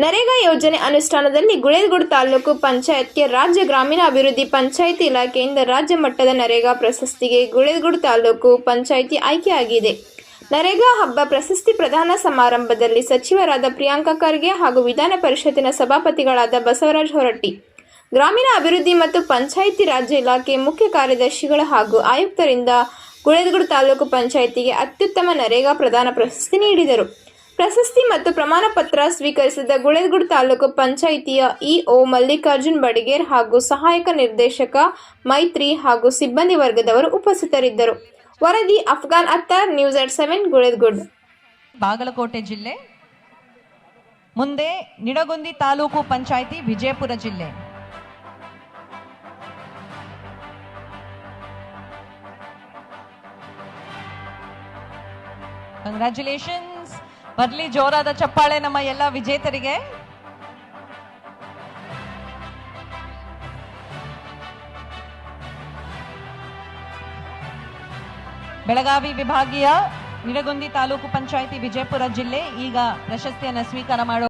ನರೇಗಾ ಯೋಜನೆ ಅನುಷ್ಠಾನದಲ್ಲಿ ಗುಳೇದಗುಡ್ ತಾಲೂಕು ಪಂಚಾಯತ್ಗೆ ರಾಜ್ಯ ಗ್ರಾಮೀಣ ಅಭಿವೃದ್ಧಿ ಪಂಚಾಯಿತಿ ಇಲಾಖೆಯಿಂದ ರಾಜ್ಯ ಮಟ್ಟದ ನರೇಗಾ ಪ್ರಶಸ್ತಿಗೆ ಗುಳೇದಗುಡ್ ತಾಲೂಕು ಪಂಚಾಯಿತಿ ಆಯ್ಕೆಯಾಗಿದೆ ನರೇಗಾ ಹಬ್ಬ ಪ್ರಶಸ್ತಿ ಪ್ರದಾನ ಸಮಾರಂಭದಲ್ಲಿ ಸಚಿವರಾದ ಪ್ರಿಯಾಂಕಾ ಖರ್ಗೆ ಹಾಗೂ ವಿಧಾನ ಪರಿಷತ್ತಿನ ಸಭಾಪತಿಗಳಾದ ಬಸವರಾಜ್ ಹೊರಟ್ಟಿ, ಗ್ರಾಮೀಣ ಅಭಿವೃದ್ಧಿ ಮತ್ತು ಪಂಚಾಯಿತಿ ರಾಜ್ಯ ಇಲಾಖೆ ಮುಖ್ಯ ಕಾರ್ಯದರ್ಶಿಗಳು ಹಾಗೂ ಆಯುಕ್ತರಿಂದ ಗುಳೇದಗುಡ್ ತಾಲೂಕು ಪಂಚಾಯಿತಿಗೆ ಅತ್ಯುತ್ತಮ ನರೇಗಾ ಪ್ರದಾನ ಪ್ರಶಸ್ತಿ ನೀಡಿದರು. ಪ್ರಶಸ್ತಿ ಮತ್ತು ಪ್ರಮಾಣ ಪತ್ರ ಸ್ವೀಕರಿಸಿದ ಗುಳೇದಗುಡ್ ತಾಲೂಕು ಪಂಚಾಯಿತಿಯ ಇಒ ಮಲ್ಲಿಕಾರ್ಜುನ್ ಬಡಿಗೇರ್ ಹಾಗೂ ಸಹಾಯಕ ನಿರ್ದೇಶಕ ಮೈತ್ರಿ ಹಾಗೂ ಸಿಬ್ಬಂದಿ ವರ್ಗದವರು ಉಪಸ್ಥಿತರಿದ್ದರು. ವರದಿ Afghan Attar news at seven Guledagudd Bagalkote ಜಿಲ್ಲೆ. ಮುಂದೆ ನಿಡಗುಂದಿ ತಾಲೂಕು ಪಂಚಾಯಿತಿ ವಿಜಯಪುರ ಜಿಲ್ಲೆ. ಕಂಗ್ರ್ಯಾಚುಲೇಷನ್ಸ್ ಬರ್ಲಿ, ಜೋರಾದ ಚಪ್ಪಾಳೆ ನಮ್ಮ ಎಲ್ಲ ವಿಜೇತರಿಗೆ. ಬೆಳಗಾವಿ ವಿಭಾಗೀಯ ನಿಡಗುಂದಿ ತಾಲೂಕು ಪಂಚಾಯಿತಿ ವಿಜಯಪುರ ಜಿಲ್ಲೆ ಈಗ ಪ್ರಶಸ್ತಿಯನ್ನು ಸ್ವೀಕಾರ ಮಾಡುವ